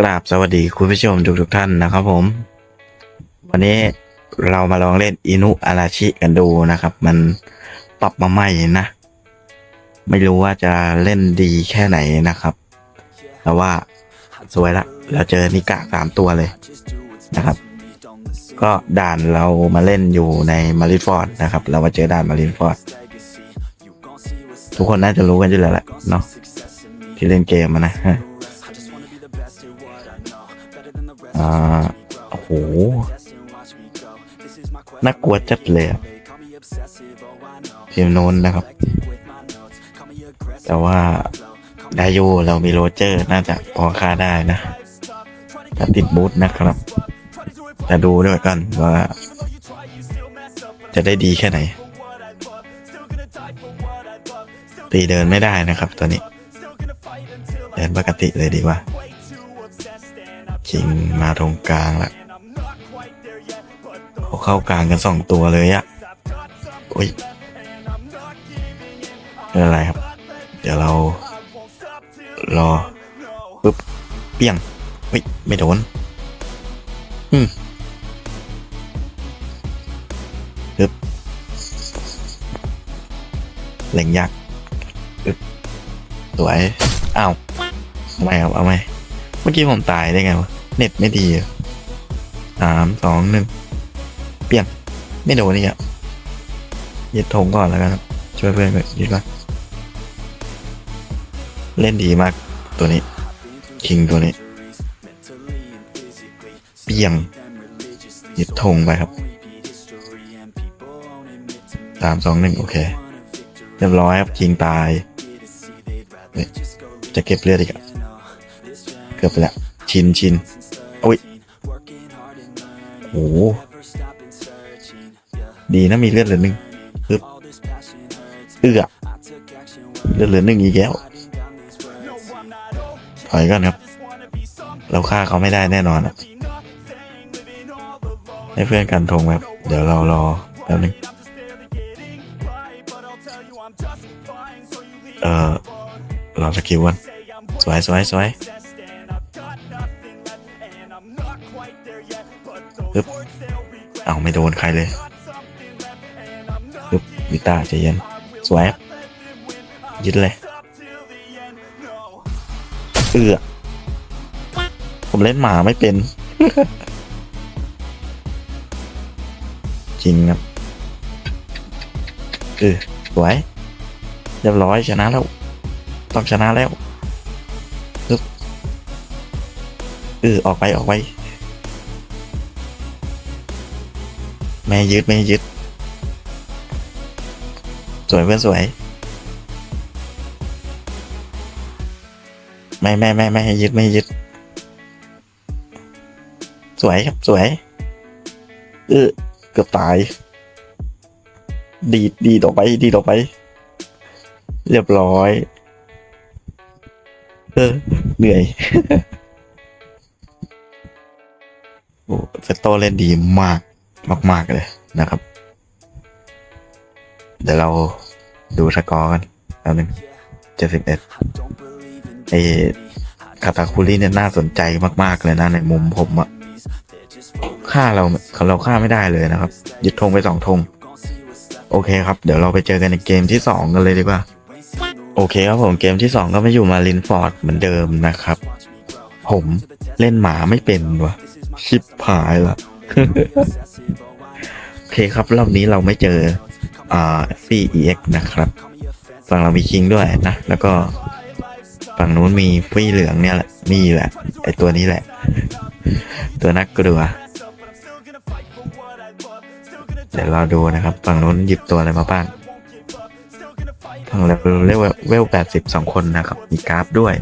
กราบสวัสดีคุณผู้ชมทุกทุกๆท่านนะครับผม วันนี้เรามาลองเล่นอินุอาราชิกันดูนะครับ มันปรับมาใหม่นะ ไม่รู้ว่าจะเล่นดีแค่ไหนนะครับ แต่ว่าสวยละ เราเจอนิกะสามตัวเลยนะครับ ก็ด่านเรามาเล่นอยู่ในมาริฟอร์ดนะครับ เรามาเจอด่านมาริฟอร์ดทุกคนน่าจะรู้กันอยู่แล้วแหละเนาะที่เล่นเกมนะ อ่าโอ้โห น่ากลัวจัดเลยอะทีมโน้นนะครับ แต่ว่าไดโยเรามีโรเจอร์ น่าจะพอค่าได้นะถ้าติดบูทนะครับ แต่ดูด้วยกันว่า จะได้ดีแค่ไหน ตีเดินไม่ได้นะครับตัวนี้ เดินปกติเลยดีกว่า คิงมาตรงกลางละเขาเข้ากลางกันสองตัวเลยอะโอ้ยไม่เป็นไรครับ เดี๋ยวเรา รอปึ๊บเปี้ยงเฮ้ยไม่โดน อืมปึ๊บเหล่งยักษ์ปึ๊บสวย อ้าวเอาไม่ครับ เอาไม่ เมื่อกี้ผมตายได้ไงวะ เน็ตไม่ดีสามสองหนึ่งเปลี่ยน ไม่โดนนี่อะยึดธงก่อนแล้วกันช่วยเพื่อนก่อนยึดก่อนเล่นดีมากตัวนี้คิงตัวนี้เปี่ยงยึดธงไปครับสามสองหนึ่งโอเค เรียบร้อยครับคิงตายเฮ้ยจะเก็บเลือดอีกอะ เกือบไปแล้ว ชินชินโอ้ยโอ้ดีนะมีเลือดเหลือหนึ่งปึ๊บเอื้อเลือดเหลือหนึ่งอีกแล้วถอยก่อนครับ เราฆ่าเขาไม่ได้แน่นอนอะให้เพื่อนกันทงแบบเดี๋ยวเรารอแป๊บนึงเออรอสกิลกันสวยสวยสวย ปึ๊บเอาไม่โดนใครเลยปึ๊บวิต้าใจเย็นสวยยึดเลยเอือผมเล่นหมาไม่เป็น จริงครับเออสวยเรียบร้อยชนะแล้ว ต้องชนะแล้วปึ๊บเออออกไปออกไป ไม่ยึดไม่ยึด สวยเพื่อนสวย ไม่ไม่ไม่ไม่ให้ยึดไม่ยึด สวยครับสวยเออเกือบตาย ดีดดีดออไปดีดออไป เรียบร้อย เออ เหนื่อยโอ้เซตโตเล่นดีมาก มาก ๆ เลยนะครับ เดี๋ยวเราดูสกอร์กันแป๊บนึงเจ็ดสิบเอ็ดไอคาตาคุริเนี่ยน่าสนใจมาก ๆ เลยนะ ในมุมผมอะฆ่าเราเราฆ่าไม่ได้เลยนะครับ ยึดธงไปสองธงโอเคครับ เดี๋ยวเราไปเจอกันในเกมที่สองกันเลยดีกว่า โอเคครับผมเกมที่สองก็มาอยู่มาลินฟอร์ดเหมือนเดิมนะครับ ผมเล่นหมาไม่เป็นวะชิบหายละ โอเคครับ รอบนี้เราไม่เจออ่าฟีเอ็กนะครับ ฝั่งเรามีคิงด้วยนะ แล้วก็ฝั่งนู้นมีฟี่เหลืองเนี่ยแหละ มีแหละ ไอตัวนี้แหละ ตัวนักกลัว เดี๋ยวเราดูนะครับ ฝั่งนู้นหยิบตัวอะไรมาบ้าง ฝั่งเราเรียกว่าเวลแปดสิบสองคนนะครับ มีกราฟด้วย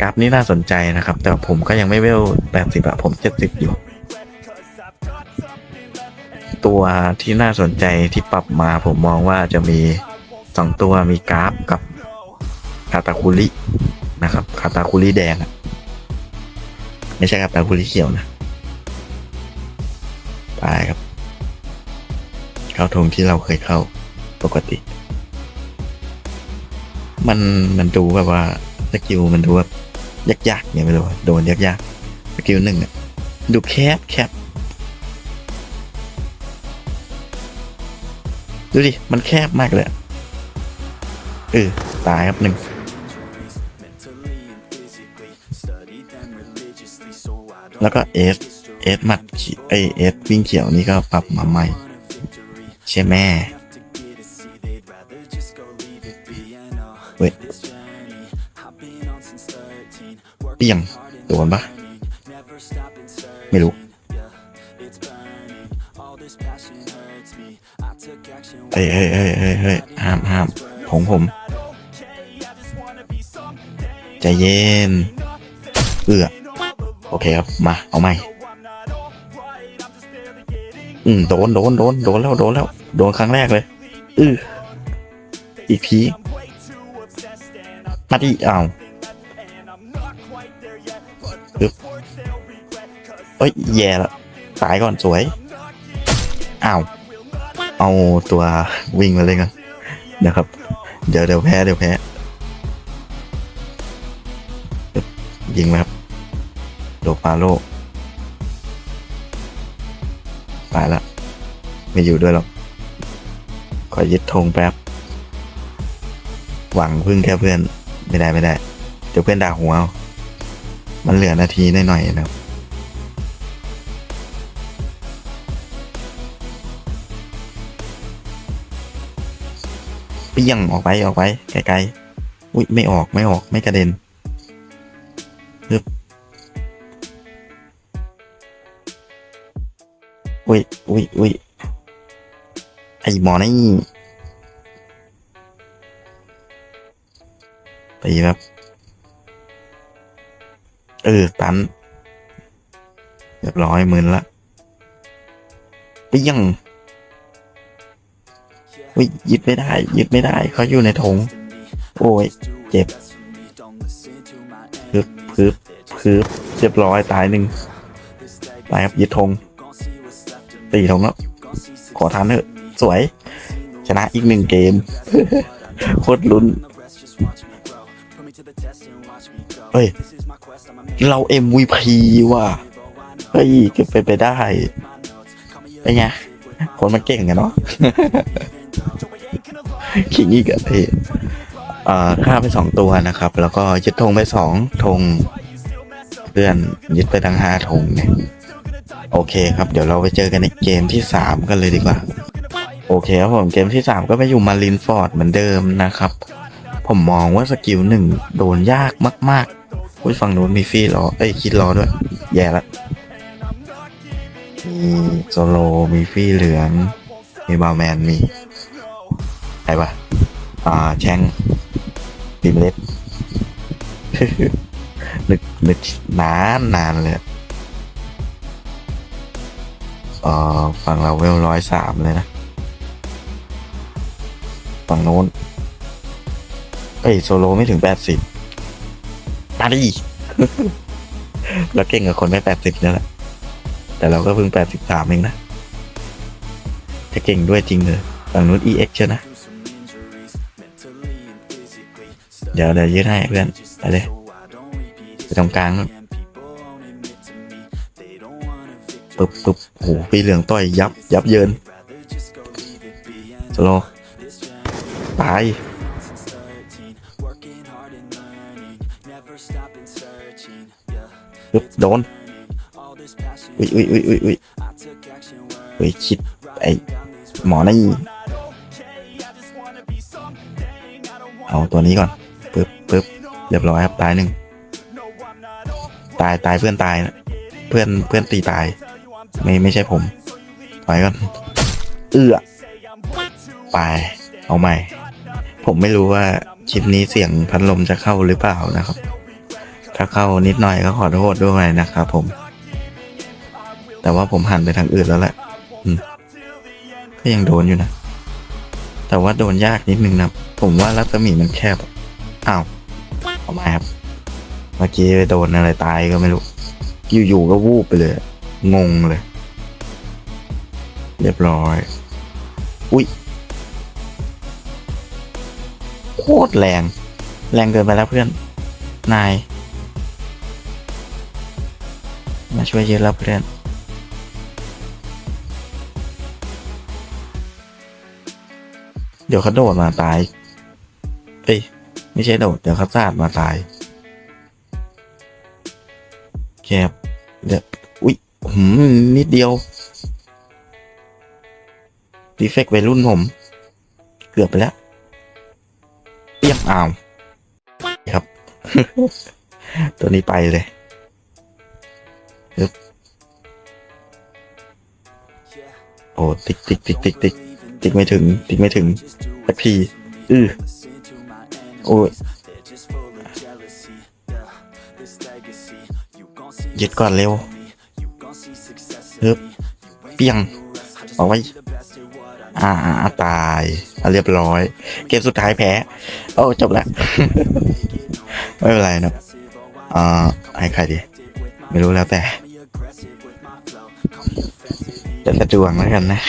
กราฟนี้น่าสนใจนะครับ แต่ผมก็ยังไม่เวลแปดสิบอะผมเจ็ดสิบอยู่ ตัวที่น่าสนใจที่ปรับมาผมมองว่าจะมีสองตัวมีกราฟกับคาตาคุรินะครับคาตาคุริแดงไม่ใช่คาตาคุริเขียวนะไปครับ เข้าทงที่เราเคยเข้าปกติ มันมันดูแบบว่าสกิลมันดูแบบยากๆเนี่ยไม่รู้โดนยากๆสกิลหนึ่งอะดูแคบแคบ ดูดิ มันแคบมากเลยเออตายครับหนึ่งแล้วก็เอสเอสมัดไอเอสวิ่งเขียวนี่ก็ปรับมาใหม่ ใช่ไหมเว้ยเปียงโดนปะไม่รู้ เฮ้ยเฮ้ยเฮ้ยเฮ้ยเฮ้ยห้ามห้ามผมผมใจเย็น เอือโอเคครับ มา เอาใหม่ อืม โดน โดน โดน โดนแล้ว โดนแล้ว โดนครั้งแรกเลย อืออีกทีมาดิอ้าวปึ๊บเอ้ย แย่ละ ตายก่อนสวย อ้าว เอาตัววิ่งมาเลยกันนะครับ เดี๋ยวเดี๋ยวแพ้เดี๋ยวแพ้ยิงไหมครับโดปาโลตายละไม่อยู่ด้วยหรอกขอยึดธงแป๊บ หวังพึ่งแค่เพื่อน ไม่ได้ไม่ได้ เดี๋ยวเพื่อนด่าหัวเอามันเหลือนาทีหน่อยๆนะครับ เปี้ยงออกไปออกไปไกลๆอุ้ยไม่ออกไม่ออกไม่กระเด็นปึ๊บอุ้ยอุ้ยอุ้ยไอหมอนี่ตีแบบเออตันเรียบร้อยหมื่นละไปยัง อุ้ยยึดไม่ได้ ยึดไม่ได้เขาอยู่ในธงโอ้ย เจ็บพึบพึบพึบเรียบร้อยตายหนึ่งตายครับยึดธงตีธงแล้ว ขอทานเถอะ สวย ชนะอีกหนึ่งเกม โคตรลุ้นเฮ้ย เรา MVP ว่ะ เฮ้ยก็เป็นไปได้เป็นไงคนมันเก่งกันเนาะ ขิงอีกอะพี่เอ่อฆ่าไปสองตัวนะครับ แล้วก็ยึดธงไปสองธงเพื่อนยึดไปทั้งห้าธงเนี่ยโอเคครับเดี๋ยวเราไปเจอกันในเกมที่สามกันเลยดีกว่า โอเคครับผมเกมที่สามก็ไปอยู่มารินฟอร์ดเหมือนเดิมนะครับ ผมมองว่าสกิลหนึ่งโดนยากมากๆอุ้ยฝั่งนู้นมีฟรีรอเอ้ยคิดรอด้วย แย่ละมีโซโลมีฟรีเหลืองมีบาแมนมี ครปะอ่าแชงดิมเล็ดนึกนึกนานนานเลยเอ่อฝั่งเราเวลร้อยสามเลยนะ ฝั่งโน้น เอ้ย โซโลไม่ถึงแปดสิบมาดิแล้วเก่งกับคนไม่แปดสิบนี่แหละ แต่เราก็เพิ่งแปดสิบสามเองนะ จะเก่งด้วยจริงเลยฝั่งนู้น EX ใช่นะ เดี๋ยวเดี๋ยวยืดให้เพื่อนไปเลยไปตรงกลางนู่นปึ๊บปึ๊บโอ้โหปีเหลืองต่อยยับยับเยินสโลตายปึ๊บโดนอุ้ยอุ้ยอุ้ยอุ้ยอุ้ยอุ้ยคิดไอหมอนี่เอาตัวนี้ก่อน ปึ๊บปึ๊บเรียบร้อยครับตายหนึ่งตายตายเพื่อนตายนะเพื่อนเพื่อนตีตาย ไม่ไม่ใช่ผมไปก่อนเอื้อไปเอาใหม่ ผมไม่รู้ว่าคลิปนี้เสียงพัดลมจะเข้าหรือเปล่านะครับ ถ้าเข้านิดหน่อยก็ขอโทษด้วยนะครับผม แต่ว่าผมหันไปทางอื่นแล้วแหละอืมก็ยังโดนอยู่นะ แต่ว่าโดนยากนิดนึงนะ ผมว่ารัศมีมันแคบ อ้าวเอาม่ครับ เมื่อกี้ไปโดนอะไรตายก็ไม่รู้ อยู่ๆก็วูบไปเลย งงเลย เรียบร้อย อุ้ยโคตรแรง แรงเกินไปแล้วเพื่อน นาย มาช่วยเยอะแล้วเพื่อนเดี๋ยวเขาโดดมาตาย เอ้ย ไม่ใช่โดด เดี๋ยวเขาซาดมาตาย แคบเดี๋ยวอุ๊ยหืมนิดเดียวดีเฟกต์วัยรุ่นผม เกือบไปแล้วเปียกอ้าวครับ ตัวนี้ไปเลยโอ้ ติ๊กติ๊กติ๊กติ๊กติ๊กติ๊กไม่ถึง ติ๊กไม่ถึงสักที อือ โอ้ยยึดก่อนเร็วฮึบเปียงเอาไว้ อ่าอ่าตายอะเรียบร้อย เกมสุดท้ายแพ้ โอ้จบแล้วไม่เป็นไรนะอ่าให้ใครดี ไม่รู้แล้วแต่จะสะดวกแล้วกันนะ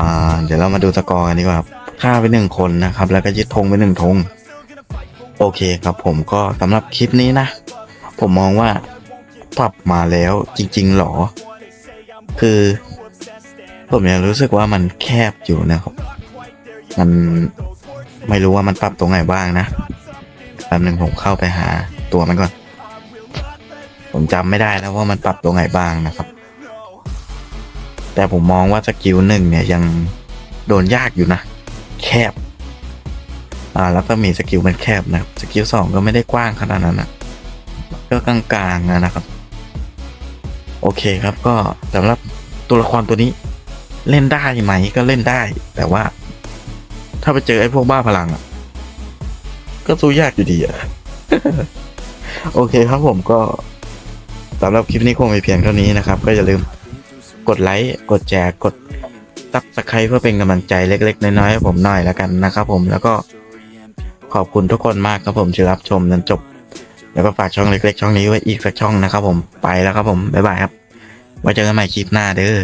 อ่า เดี๋ยวเรามาดูสกอร์กันดีกว่าครับ ฆ่าไปหนึ่งคนนะครับ แล้วก็ยึดธงไปหนึ่งธงโอเคครับ ผมก็สำหรับคลิปนี้นะ ผมมองว่าปรับมาแล้วจริง ๆหรอ คือ ผมยังรู้สึกว่ามันแคบอยู่นะครับ มันไม่รู้ว่ามันปรับตรงไหนบ้างนะแป๊บหนึ่งผมเข้าไปหาตัวมันก่อน ผมจำไม่ได้แล้วว่ามันปรับตรงไหนบ้างนะครับ แต่ผมมองว่าสกิลหนึ่งเนี่ยยังโดนยากอยู่นะ แคบ อ่าแล้วก็มีสกิลมันแคบนะครับสกิลสองก็ไม่ได้กว้างขนาดนั้นนะก็กลางๆนะครับ โอเคครับก็สำหรับตัวละครตัวนี้เล่นได้ไหมก็เล่นได้ แต่ว่า ถ้าไปเจอไอ้พวกบ้าพลังอะ ก็สู้ยากอยู่ดีอะโอเคครับผมก็สำหรับคลิปนี้คงมีเพียงเท่านี้นะครับ ก็อย่าลืมกดไลค์ กดแชร์ กด ซับสไครต์เพื่อเป็นกำลังใจเล็ก ๆ น้อยๆให้ผมหน่อยแล้วกันนะครับผมแล้วก็ขอบคุณทุกคนมากครับผมที่รับชมจนจบ แล้วก็ฝากช่องเล็ก ๆ ช่องนี้ไว้อีกสักช่องนะครับผมไปแล้วครับผมบ๊ายบายครับไว้เจอกันใหม่คลิปหน้าเด้อ